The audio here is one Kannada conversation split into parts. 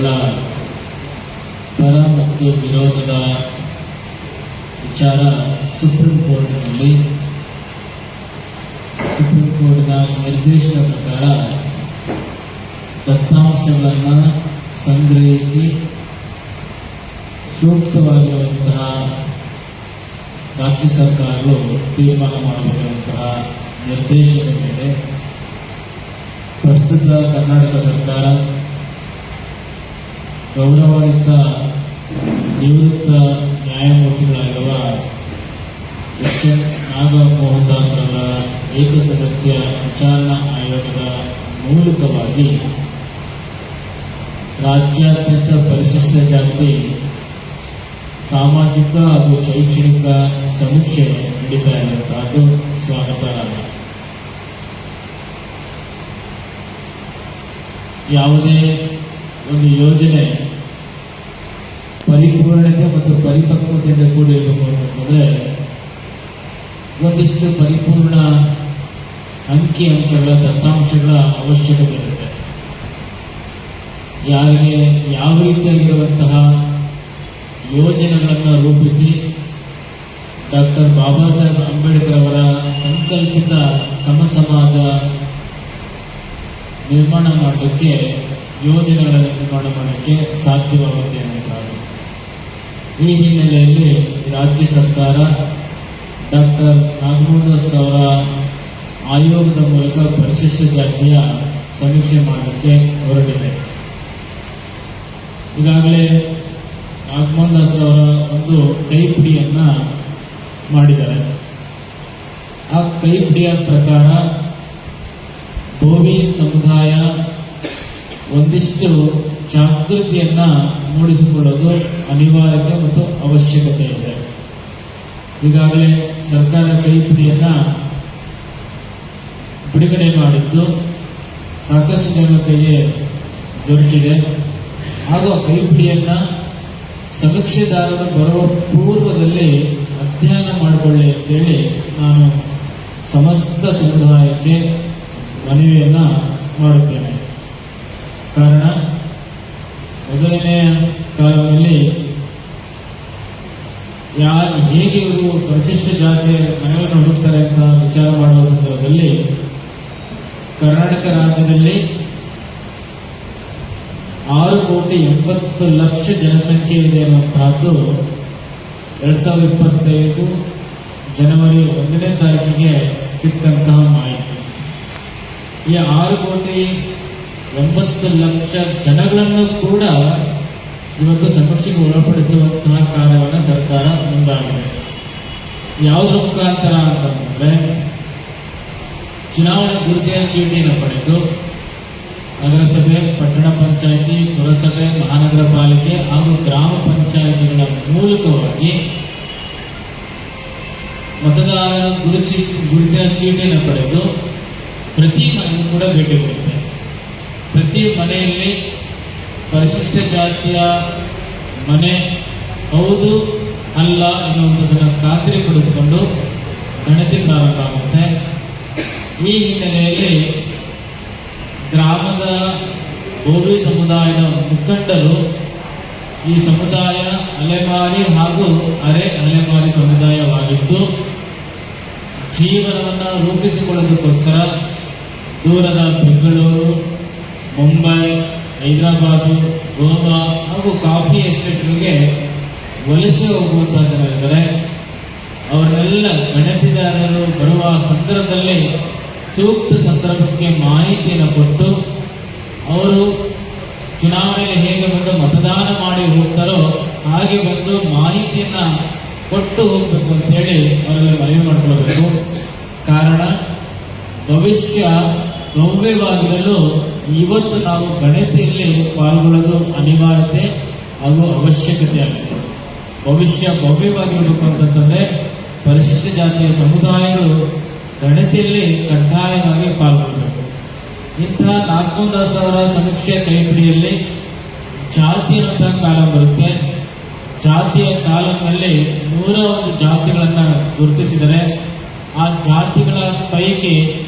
ಜಾತಿಗಳ ಪರ ಮತ್ತು ವಿರೋಧದ ವಿಚಾರ ಸುಪ್ರೀಂ ಕೋರ್ಟ್ನಲ್ಲಿ. ಸುಪ್ರೀಂ ಕೋರ್ಟ್ನ ನಿರ್ದೇಶನ ಪ್ರಕಾರ ದತ್ತಾಂಶಗಳನ್ನು ಸಂಗ್ರಹಿಸಿ ಸೂಕ್ತವಾಗಿರುವಂತಹ ರಾಜ್ಯ ಸರ್ಕಾರಗಳು ತೀರ್ಮಾನ ಮಾಡಬೇಕಾದಂತಹ ನಿರ್ದೇಶನದ ಮೇಲೆ ಪ್ರಸ್ತುತ ಕರ್ನಾಟಕ ಸರ್ಕಾರ ಗೌರವಾನ್ವಿತ ನಿವೃತ್ತ ನ್ಯಾಯಮೂರ್ತಿಗಳಾಗಿರುವ ಎಚ್ ಎನ್ ನಾಗಮೋಹನ್ ದಾಸ್ ಅವರ ಏಕಸದಸ್ಯ ವಿಚಾರಣಾ ಆಯೋಗದ ಮೂಲಕವಾಗಿ ರಾಜ್ಯಾದ್ಯಂತ ಪರಿಶಿಷ್ಟ ಜಾತಿ ಸಾಮಾಜಿಕ ಹಾಗೂ ಶೈಕ್ಷಣಿಕ ಸಮೀಕ್ಷೆ ನಡೀತಾ ಇರುವಂತಹದ್ದು ಸ್ವಾಗತ ಯಾವುದೇ ಒಂದು ಯೋಜನೆ ಪರಿಪೂರ್ಣತೆ ಮತ್ತು ಪರಿಪಕ್ವತೆಯಿಂದ ಕೂಡಿರಬೇಕು ಅಂತಂದರೆ ಒಂದಿಷ್ಟು ಪರಿಪೂರ್ಣ ಅಂಕಿ ಅಂಶಗಳ, ದತ್ತಾಂಶಗಳ ಅವಶ್ಯಕತೆ ಇರುತ್ತೆ. ಯಾರಿಗೆ ಯಾವ ರೀತಿಯಾಗಿರುವಂತಹ ಯೋಜನೆಗಳನ್ನು ರೂಪಿಸಿ ಡಾಕ್ಟರ್ ಬಾಬಾ ಸಾಹೇಬ್ ಅಂಬೇಡ್ಕರ್ ಅವರ ಸಂಕಲ್ಪಿತ ಸಮಸಮಾಜ ನಿರ್ಮಾಣ ಮಾಡೋಕ್ಕೆ ಯೋಜನೆಗಳನ್ನು ನಿರ್ಮಾಣ ಮಾಡೋಕ್ಕೆ ಸಾಧ್ಯವಾಗುತ್ತೆ ಅನ್ನುತ್ತಾರೆ ಈ ಹಿನ್ನೆಲೆಯಲ್ಲಿ ರಾಜ್ಯ ಸರ್ಕಾರ ಡಾಕ್ಟರ್ ನಾಗಮೋಹನ್ ಅವರ ಆಯೋಗದ ಮೂಲಕ ಪರಿಶಿಷ್ಟ ಜಾತಿಯ ಸಮೀಕ್ಷೆ ಮಾಡಲಿಕ್ಕೆ ಹೊರಟಿದೆ. ಈಗಾಗಲೇ ನಾಗಮೋಹನ್ ದಾಸ್ ಅವರ ಒಂದು ಕೈಪಿಡಿಯನ್ನ ಮಾಡಿದ್ದಾರೆ. ಆ ಕೈಪಿಡಿಯ ಪ್ರಕಾರ ಭೂಮಿ ಸಮುದಾಯ ಒಂದಿಷ್ಟು ಜಾಗೃತಿಯನ್ನ ಮೂಡಿಸಿಕೊಳ್ಳೋದು ಅನಿವಾರ್ಯತೆ ಮತ್ತು ಅವಶ್ಯಕತೆ ಇದೆ. ಈಗಾಗಲೇ ಸರ್ಕಾರ ಕೈಪಿಡಿಯನ್ನ ಬಿಡುಗಡೆ ಮಾಡಿದ್ದು ಸಾಕಷ್ಟು ಜನ ಕೈಗೆ ದೊರಕಿದೆ. ಹಾಗೂ ಆ ಕೈಪಿಡಿಯನ್ನ ಸಮೀಕ್ಷೆದಾರರು ಬರುವ ಪೂರ್ವದಲ್ಲಿ ಅಧ್ಯಯನ ಮಾಡಿಕೊಳ್ಳಿ ಅಂತೇಳಿ ನಾನು ಸಮಸ್ತ ಸಮುದಾಯಕ್ಕೆ ಮನವಿಯನ್ನ ಮಾಡುತ್ತೇನೆ. ಕಾರಣ ಮೊದಲನೇ ಕಾಲದಲ್ಲಿ ಯಾರು ಹೇಗೆ ಇವರು ಪರಿಶಿಷ್ಟ ಜಾತಿಯ ಮನೆಗಳನ್ನು ಹುಡುಕ್ತಾರೆ ಅಂತ ವಿಚಾರ ಮಾಡುವ ಸಂದರ್ಭದಲ್ಲಿ ಕರ್ನಾಟಕ ರಾಜ್ಯದಲ್ಲಿ ಆರು ಕೋಟಿ ಎಂಬತ್ತು ಲಕ್ಷ ಜನಸಂಖ್ಯೆ ಇದೆ ಅನ್ನುವಂತಹದ್ದು ಎರಡ್ ಸಾವಿರದ ಇಪ್ಪತ್ತೈದು ಜನವರಿ ಒಂದನೇ ತಾರೀಕಿಗೆ ಸಿಕ್ಕಂತಹ ಮಾಹಿತಿ. ಈ ಆರು ಕೋಟಿ ಎಂಬತ್ತು ಲಕ್ಷ ಜನಗಳನ್ನು ಕೂಡ ಇವತ್ತು ಸಮೀಕ್ಷೆಗೆ ಒಳಪಡಿಸುವಂತಹ ಕಾರ್ಯವನ್ನು ಸರ್ಕಾರ ಮುಂದಾಗಿದೆ. ಯಾವುದರ ಮುಖಾಂತರ ಅಂತಂದ್ರೆ, ಚುನಾವಣೆ ಗುರುತಿನ ಚೀಟಿಯನ್ನು ಪಡೆದು ನಗರಸಭೆ ಪಟ್ಟಣ ಪಂಚಾಯಿತಿ, ಪುರಸಭೆ, ಮಹಾನಗರ ಪಾಲಿಕೆ ಹಾಗೂ ಗ್ರಾಮ ಪಂಚಾಯಿತಿಗಳ ಮೂಲಕವಾಗಿ ಮತದಾರರ ಗುರುಚಿ ಗುರುತಿನ ಚೀಟಿಯನ್ನು ಪಡೆದು ಪ್ರತಿ ಮನೆಗೂ ಕೂಡ ಭೇಟಿ ಪ್ರತಿ ಮನೆಯಲ್ಲಿ ಪರಿಶಿಷ್ಟ ಜಾತಿಯ ಮನೆ ಹೌದು, ಅಲ್ಲ ಎನ್ನುವಂಥದ್ದನ್ನು ಖಾತ್ರಿಪಡಿಸಿಕೊಂಡು ಗಣತಿ ಪ್ರಾರಂಭ ಆಗುತ್ತೆ. ಈ ಹಿನ್ನೆಲೆಯಲ್ಲಿ ಗ್ರಾಮದ ಗೋವಿ ಸಮುದಾಯದ ಮುಖಂಡರು ಈ ಸಮುದಾಯ ಅಲೆಮಾರಿ ಹಾಗೂ ಅರೆ ಅಲೆಮಾರಿ ಸಮುದಾಯವಾಗಿದ್ದು, ಜೀವನವನ್ನು ರೂಪಿಸಿಕೊಳ್ಳೋದಕ್ಕೋಸ್ಕರ ದೂರದ ಬೆಂಗಳೂರು ಮುಂಬೈ, ಹೈದರಾಬಾದು, ಗೋವಾ ಹಾಗೂ ಕಾಫಿ ಎಸ್ಟೇಟ್ಗಳಿಗೆ ವಲಸೆ ಹೋಗುವಂತಹ ಇದ್ದಾರೆ. ಅವರನ್ನೆಲ್ಲ ಗಣತಿದಾರರು ಬರುವ ಸಂದರ್ಭದಲ್ಲಿ ಸೂಕ್ತ ಸಂದರ್ಭಕ್ಕೆ ಮಾಹಿತಿಯನ್ನು ಕೊಟ್ಟು ಅವರು ಚುನಾವಣೆಯಲ್ಲಿ ಹೇಗೆ ಬಂದು ಮತದಾನ ಮಾಡಿ ಹೋಗ್ತಾರೋ ಹಾಗೆ ಬಂದು ಮಾಹಿತಿಯನ್ನ ಕೊಟ್ಟು ಹೋಗಬೇಕು ಅಂತ ಹೇಳಿ ಅವರಲ್ಲಿ ಮನವಿ ಮಾಡಿಕೊಳ್ಬೇಕು. ಕಾರಣ, ಭವಿಷ್ಯ ಭವ್ಯವಾಗಿರಲು ಇವತ್ತು ನಾವು ಗಣತಿಯಲ್ಲಿ ಪಾಲ್ಗೊಳ್ಳೋದು ಅನಿವಾರ್ಯತೆ ಹಾಗೂ ಅವಶ್ಯಕತೆ ಆಗಿದೆ. ಭವಿಷ್ಯ ಭವ್ಯವಾಗಿರಬೇಕು ಅಂತಂದ್ರೆ ಪರಿಶಿಷ್ಟ ಜಾತಿಯ ಸಮುದಾಯಗಳು ಗಣತಿಯಲ್ಲಿ ಕಡ್ಡಾಯವಾಗಿ ಪಾಲ್ಗೊಳ್ಳಬೇಕು ಇಂತಹ ನಾಲ್ಕೊಂದು ಸಾವಿರ ಸಮೀಕ್ಷೆ ಕೈಪಿಡಿಯಲ್ಲಿ ಜಾತಿ ಅಂತ ಕಾಲ ಬರುತ್ತೆ. ಜಾತಿಯ ಕಾಲಂನಲ್ಲಿ ನೂರ ಒಂದು ಜಾತಿಗಳನ್ನು ಗುರುತಿಸಿದರೆ ಆ ಜಾತಿಗಳ ಪೈಕಿ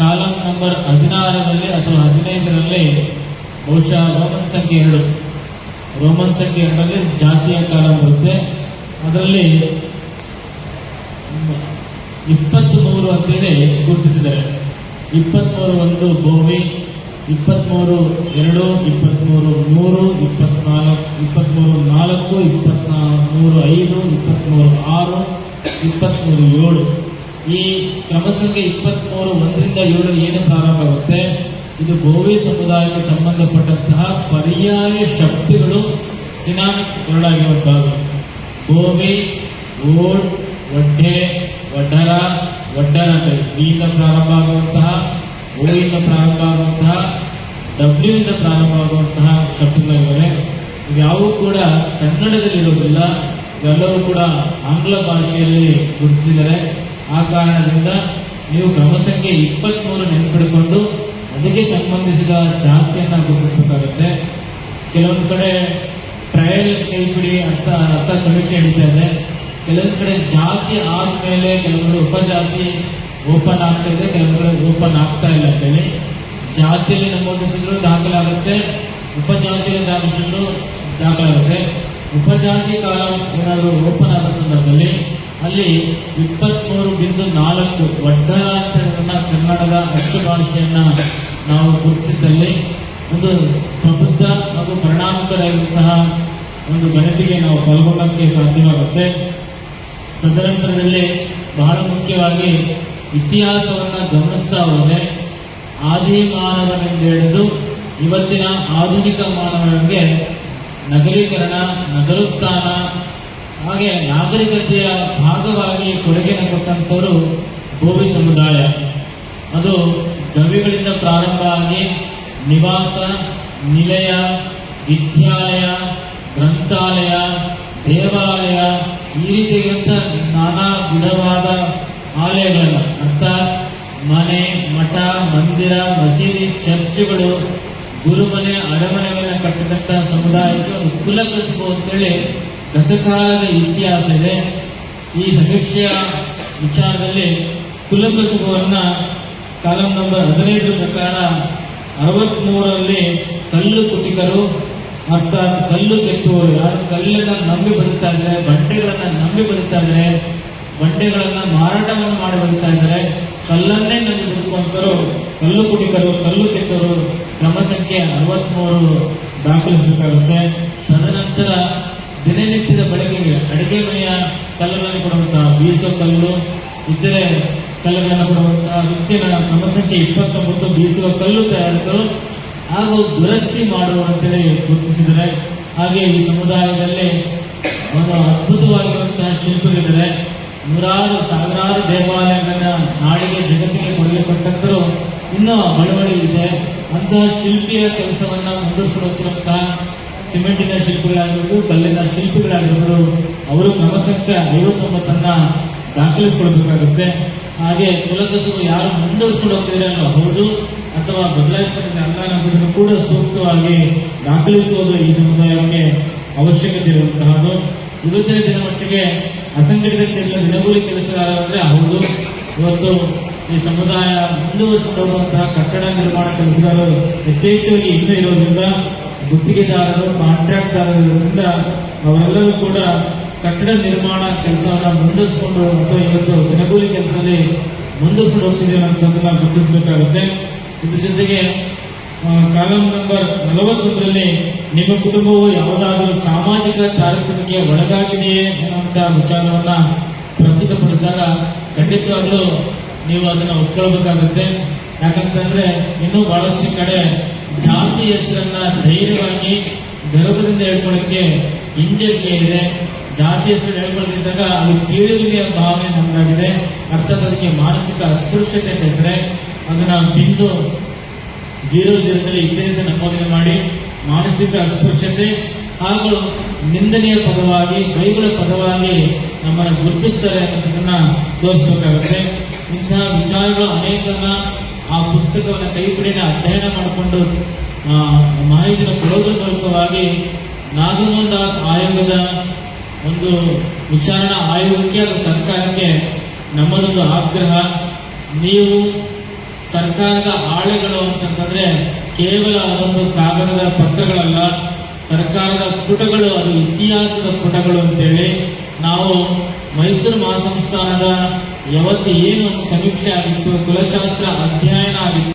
ಕಾಲಂ ನಂಬರ್ ಹದಿನಾರರಲ್ಲಿ ಅಥವಾ ಹದಿನೈದರಲ್ಲಿ ಬಹುಶಃ ರೋಮನ್ ಸಂಖ್ಯೆ ಎರಡು. ರೋಮನ್ ಸಂಖ್ಯೆ ಎರಡರಲ್ಲಿ ಜಾತಿಯ ಕಾಲ ಬರುತ್ತೆ. ಅದರಲ್ಲಿ ಇಪ್ಪತ್ತ್ಮೂರು ಅಂತೇಳಿ ಗುರುತಿಸಿದ್ದಾರೆ. ಇಪ್ಪತ್ತ್ಮೂರು ಒಂದು ಭೂಮಿ ಇಪ್ಪತ್ತ್ಮೂರು ಎರಡು ಇಪ್ಪತ್ತ್ಮೂರು ಮೂರು, ಇಪ್ಪತ್ನಾಲ್ಕು ಇಪ್ಪತ್ತ್ಮೂರು ನಾಲ್ಕು ಇಪ್ಪತ್ತ್ಮೂರು ಐದು ಇಪ್ಪತ್ತ್ಮೂರು ಆರು ಇಪ್ಪತ್ತ್ಮೂರು ಏಳು. ಈ ಕ್ರಮ ಸಂಖ್ಯೆ ಒಂದರಿಂದ ಏಳು ಏನು ಪ್ರಾರಂಭ ಆಗುತ್ತೆ, ಇದು ಗೋವಿ ಸಮುದಾಯಕ್ಕೆ ಸಂಬಂಧಪಟ್ಟಂತಹ ಪರ್ಯಾಯ ಶಕ್ತಿಗಳು ಸಿನಾಮಿಕ್ಸ್ ಹೊರಡಾಗಿರುವಂತಹದ್ದು ಗೋವಿ ಓಡ್ ಒಡ್ಡೆ, ಒಡ್ಡರ ಒಡ್ಡರ ಅಂತ ಬಿಯಿಂದ ಪ್ರಾರಂಭ ಆಗುವಂತಹ ಓಯಿಂದ ಪ್ರಾರಂಭ ಆಗುವಂತಹ ಡಬ್ಲ್ಯೂ ಇಂದ ಪ್ರಾರಂಭ ಆಗುವಂತಹ ಶಬ್ದಗಳಿವೆ ಯಾವೂ ಕೂಡ ಕನ್ನಡದಲ್ಲಿ ಇರೋದಿಲ್ಲ ಇವೆಲ್ಲವೂ ಕೂಡ ಆಂಗ್ಲ ಭಾಷೆಯಲ್ಲಿ ಗುರುತಿಸಿದರೆ ಆ ಕಾರಣದಿಂದ ನೀವು ಕ್ರಮ ಸಂಖ್ಯೆ ಇಪ್ಪತ್ತ್ಮೂರು ನೆನ್ಪಿಡಿಕೊಂಡು ಅದಕ್ಕೆ ಸಂಬಂಧಿಸಿದ ಜಾತಿಯನ್ನು ಗುರುತಿಸಬೇಕಾಗುತ್ತೆ. ಕೆಲವೊಂದು ಕಡೆ ಟ್ರಯಲ್ ಕೈಪಿಡಿ ಅಂತ ಅರ್ಥ ಸಮೀಕ್ಷೆ ನಡೀತಾ ಇದೆ. ಕೆಲವೊಂದು ಕಡೆ ಜಾತಿ ಆದಮೇಲೆ ಕೆಲವೊಂದು ಉಪಜಾತಿ ಓಪನ್ ಆಗ್ತಾ ಇದೆ, ಕೆಲವೊಂದು ಕಡೆ ಓಪನ್ ಆಗ್ತಾ ಇಲ್ಲ ಅಂತೇಳಿ. ಜಾತಿಯಲ್ಲಿ ನಮೂದಿಸಿದ್ರು ದಾಖಲಾಗುತ್ತೆ ಉಪಜಾತಿಯಲ್ಲಿ ದಾಖಲಿಸಿದ್ರು ದಾಖಲಾಗುತ್ತೆ ಉಪಜಾತಿ ಕಾಲ ಏನಾದರೂ ಓಪನ್ ಆದ ಸಂದರ್ಭದಲ್ಲಿ ಅಲ್ಲಿ ಇಪ್ಪತ್ತ್ಮೂರು ಬಿಂದು ದೊಡ್ಡ ಅಂತ ಕನ್ನಡದ ಅಚ್ಚು ಭಾಷೆಯನ್ನು ನಾವು ಗುರುತಿಸಿದ್ದಲ್ಲಿ ಒಂದು ಪ್ರಬುದ್ಧ ಹಾಗೂ ಪರಿಣಾಮಕಾರಿಯಾದಂತಹ ಒಂದು ಗಣತಿಗೆ ನಾವು ಪಾಲ್ಗೊಳ್ಳೋಕ್ಕೆ ಸಾಧ್ಯವಾಗುತ್ತೆ. ತದನಂತರದಲ್ಲಿ ಬಹಳ ಮುಖ್ಯವಾಗಿ ಇತಿಹಾಸವನ್ನು ಗಮನಿಸ್ತಾ ಹೋದರೆ ಆದಿ ಮಾನವನೆಂದು ಹಿಡಿದು ಇವತ್ತಿನ ಆಧುನಿಕ ಮಾನವನಿಗೆ ನಗರೀಕರಣ, ನಗರೋತ್ಥಾನ, ಹಾಗೆ ನಾಗರಿಕತೆಯ ಭಾಗವಾಗಿ ಕೊಡುಗೆಯನ್ನು ಕೊಟ್ಟಂಥವರು ಭೋವಿ ಸಮುದಾಯ. ಅದು ಗವಿಗಳಿಂದ ಪ್ರಾರಂಭ ಆಗಿ ನಿವಾಸ, ನಿಲಯ, ವಿದ್ಯಾಲಯ, ಗ್ರಂಥಾಲಯ, ದೇವಾಲಯ ಈ ರೀತಿಯಾದಂಥ ನಾನಾ ವಿಧವಾದ ಆಲಯಗಳನ್ನು, ಅರ್ಥಾತ್ ಮನೆ, ಮಠ, ಮಂದಿರ, ಮಸೀದಿ, ಚರ್ಚ್ಗಳು, ಗುರುಮನೆ, ಅರಮನೆಗಳನ್ನ ಕಟ್ಟಿದಂಥ ಸಮುದಾಯಕ್ಕೆ ಒಂದು ಕುಲಕಸುಬು ಅಂತೇಳಿ ಗತಕಾಲದ ಇತಿಹಾಸ ಇದೆ. ಈ ಸಮೀಕ್ಷೆಯ ವಿಚಾರದಲ್ಲಿ ಕುಲಕಸುಬುವನ್ನ ಕಾಲಂ ನಂಬರ್ ಹದಿನೈದು ಪ್ರಕಾರ ಅರವತ್ಮೂರರಲ್ಲಿ ಕಲ್ಲು ಕುಟಿಕರು, ಅರ್ಥಾತ್ ಕಲ್ಲು ಕೆತ್ತುವರು ಯಾರು ಕಲ್ಲನ್ನ ನಂಬಿ ಬರುತ್ತಾ ಇದ್ದಾರೆ, ಬಂಡೆಗಳನ್ನು ನಂಬಿ ಬರುತ್ತಾ ಇದ್ದಾರೆ, ಬಂಡೆಗಳನ್ನ ಮಾರಾಟವನ್ನು ಮಾಡಿ ಬರುತ್ತಾ ಇದ್ದಾರೆ, ಕಲ್ಲನ್ನೇ ನಂಬಿ ಬದುಕುವಂತರು ಕಲ್ಲು ಕುಟಿಕರು, ಕಲ್ಲು ಕೆತ್ತವರು ಕ್ರಮ ಸಂಖ್ಯೆ ಅರವತ್ಮೂರು ದಾಖಲಿಸಬೇಕಾಗುತ್ತೆ. ತದನಂತರ ದಿನನಿತ್ಯದ ಬಳಕೆಗೆ ಅಡಿಗೆ ಮನೆಯ ಕಲ್ಲುಗಳನ್ನು ಕೊಡುವಂತಹ ಬೀಸೋ ಕಲ್ಲು, ಇತರೆ ಕಲ್ಲುಗಳನ್ನು ಕೊಡುವಂತಹ ವೃತ್ತಿನ ಸಂಖ್ಯೆ ಇಪ್ಪತ್ತೊಂಬತ್ತು ಬೀಸುವ ಕಲ್ಲು ತಯಾರಕರು ಹಾಗೂ ದುರಸ್ತಿ ಮಾಡುವಂತೇಳಿ ಗುರುತಿಸಿದರೆ ಹಾಗೆ ಈ ಸಮುದಾಯದಲ್ಲಿ ಒಂದು ಅದ್ಭುತವಾಗಿರುವಂತಹ ಶಿಲ್ಪಿಗಳಿದ್ದಾರೆ. ನೂರಾರು, ಸಾವಿರಾರು ದೇವಾಲಯಗಳನ್ನ ನಾಡಿಗೆ ಜಗತ್ತಿಗೆ ಕೊಡುಗೆ ಕೊಟ್ಟಂತರೂ ಇನ್ನೂ ಬಳುವಳಿ ಇದೆ. ಅಂತಹ ಶಿಲ್ಪಿಯ ಕೆಲಸವನ್ನ ಮುಂದುವರಿಸಿರುವಂತಹ ಸಿಮೆಂಟಿನ ಶಿಲ್ಪಿಗಳಾಗಿರ್ಬೋದು, ಕಲ್ಲಿನ ಶಿಲ್ಪಿಗಳಾಗಿರ್ಬೋದು, ಅವರು ಕ್ರಮಸಂಖ್ಯೆ ಐವತ್ತೊಂಬತ್ತನ್ನ ದಾಖಲಿಸಿಕೊಳ್ಬೇಕಾಗುತ್ತೆ ಹಾಗೆ ಕುಲಕಸರು ಯಾರು ಮುಂದುವರಿಸ್ಕೊಂಡು ಅನ್ನೋ ಹೌದು ಅಥವಾ ಬದಲಾಯಿಸಿಕೊಂಡಿದ್ರೆ ಅಲ್ಲ ಅನ್ನೋದನ್ನು ಕೂಡ ಸೂಕ್ತವಾಗಿ ದಾಖಲಿಸುವುದು ಈ ಸಮುದಾಯಕ್ಕೆ ಅವಶ್ಯಕತೆ ಇರುವಂತಹದ್ದು. ಇವತ್ತಿನ ದಿನ ಮಟ್ಟಿಗೆ ಅಸಂಘಟಿತ ಕ್ಷೇತ್ರ ದಿನಗೂಲಿ ಕೆಲಸಗಾರ ಅಂದ್ರೆ ಹೌದು. ಇವತ್ತು ಈ ಸಮುದಾಯ ಮುಂದುವರಿಸಿಕೊಂಡು ಹೋಗುವಂತಹ ಕಟ್ಟಡ ನಿರ್ಮಾಣ ಕೆಲಸಗಾರರು ಯಥೇಚ್ಛವಾಗಿ ಇನ್ನೂ ಇರೋದ್ರಿಂದ ಗುತ್ತಿಗೆದಾರರು ಕಾಂಟ್ರಾಕ್ಟ್ದಾರರಿಂದ ಅವರೆಲ್ಲರೂ ಕೂಡ ಕಟ್ಟಡ ನಿರ್ಮಾಣ ಕೆಲಸವನ್ನ ಮುಂದುವರಿಸಿಕೊಂಡು ಹೋಗುವಂತ ಇವತ್ತು ದಿನಗೂಲಿ ಕೆಲಸದಲ್ಲಿ ಮುಂದುವರಿಸಿಕೊಂಡು ಹೋಗ್ತಿದ್ದೀವಿ ಅನ್ನೋದನ್ನ ಗುರುತಿಸಬೇಕಾಗುತ್ತೆ. ಇದ್ರ ಜೊತೆಗೆ ಕಾಲಂ ನಂಬರ್ ನಲವತ್ತೊಂದರಲ್ಲಿ ನಿಮ್ಮ ಕುಟುಂಬವು ಯಾವುದಾದರೂ ಸಾಮಾಜಿಕ ತಾರತಮ್ಯಕ್ಕೆ ಒಳಗಾಗಿದೆಯೇ ಅನ್ನುವಂಥ ವಿಚಾರವನ್ನ ಪ್ರಸ್ತುತಪಡಿಸಿದಾಗ ಖಂಡಿತವಾಗ್ಲೂ ನೀವು ಅದನ್ನು ಒಪ್ಕೊಳ್ಬೇಕಾಗುತ್ತೆ. ಯಾಕಂತಂದ್ರೆ ಇನ್ನೂ ಬಹಳಷ್ಟು ಕಡೆ ಜಾತಿ ಹೆಸರನ್ನ ಧೈರ್ಯವಾಗಿ ಗರ್ಭದಿಂದ ಹೇಳ್ಕೊಳ್ಳೋಕ್ಕೆ ಹಿಂಜರಿಕೆ ಇದೆ. ಜಾತಿ ಹೆಸರು ಹೇಳ್ಕೊಳ್ತಿದ್ದಾಗ ಅದು ಕೀಳುವಿಕೆಯ ಭಾವನೆ ನಮಗಾಗಿದೆ. ಅದಕ್ಕೆ ಮಾನಸಿಕ ಅಸ್ಪೃಶ್ಯತೆ ತೆಗೆದರೆ ಅದನ್ನು ಬಿಂದು ಜೀರೋ ಜೀರೋದಲ್ಲಿ ಇದ್ದರಿಂದ ನಮೂದನೆ ಮಾಡಿ ಮಾನಸಿಕ ಅಸ್ಪೃಶ್ಯತೆ ಹಾಗೂ ನಿಂದನೆಯ ಪದವಾಗಿ, ಬೈಬಲ ಪದವಾಗಿ ನಮ್ಮನ್ನು ಗುರುತಿಸ್ತಾರೆ ಅನ್ನೋದನ್ನ ತೋರಿಸ್ಬೇಕಾಗುತ್ತೆ. ಇಂತಹ ವಿಚಾರಗಳು ಅನೇಕನ್ನ ಆ ಪುಸ್ತಕವನ್ನು ಕೈಪಿಡಿನ ಅಧ್ಯಯನ ಮಾಡಿಕೊಂಡು ಮಾಹಿತಿಯನ್ನು ಕೊಡೋದ್ರ ಮೂಲಕವಾಗಿ ನಾಗಮೋಹನ್ ದಾಸ್ ಆಯೋಗದ ಒಂದು ವಿಚಾರಣಾ ಆಯೋಗಕ್ಕೆ ಹಾಗೂ ಸರ್ಕಾರಕ್ಕೆ ನಮ್ಮದೊಂದು ಆಗ್ರಹ. ನೀವು ಸರ್ಕಾರದ ಆಳೆಗಳು ಅಂತಂತಂದ್ರೆ ಕೇವಲ ಅದೊಂದು ಕಾಗದದ ಪತ್ರಗಳಲ್ಲ, ಸರ್ಕಾರದ ಪುಟಗಳು, ಅದು ಇತಿಹಾಸದ ಪುಟಗಳು ಅಂತೇಳಿ ನಾವು ಮೈಸೂರು ಮಹಾಸಂಸ್ಥಾನದ ಯಾವತ್ತು ಏನು ಸಮೀಕ್ಷೆ ಆಗಿತ್ತು, ಕುಲಶಾಸ್ತ್ರ ಅಧ್ಯಯನ ಆಗಿತ್ತು.